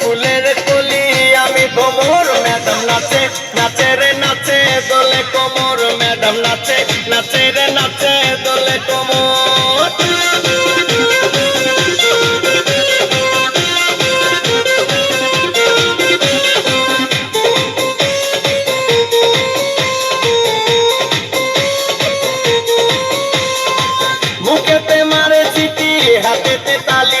ফুলের কলি আমি ভ্রমর ম্যাডাম নাচে নাচে রে নাচে, দোলে কোমর, ম্যাডাম নাচে নাচে রে নাচে, দোলে কোমর। মুখেতে মারে চিঠি, হাতেতে তালি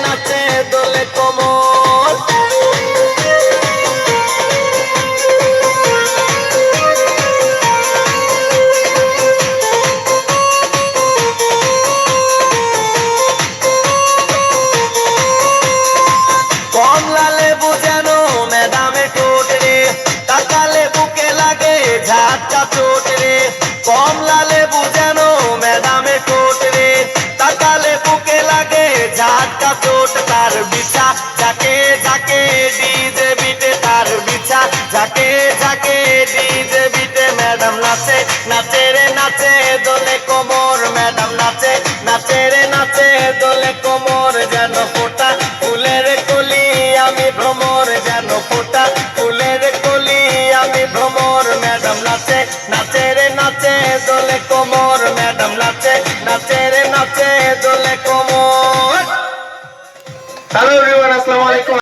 কমলা লেবু যেন ম্যাডামে টোটরে তাতা লেবুকে লাগে ঝাটকা চোট তার বিছা যাকে যাকে ডিজে বিটে তার বিছা যাকে যাকে ডিজে বিটে ম্যাডাম নাচে নাচে রে নাচে, দোলে কোমর, ম্যাডাম নাচে নাচে রে নাচে, দোলে কোমর যেন ফোটা। ফুলের কলি আমি ভ্রমর যেন ফোটা। ফুলের কলি আমি ভ্রমর, ম্যাডাম নাচে না আলাইকুম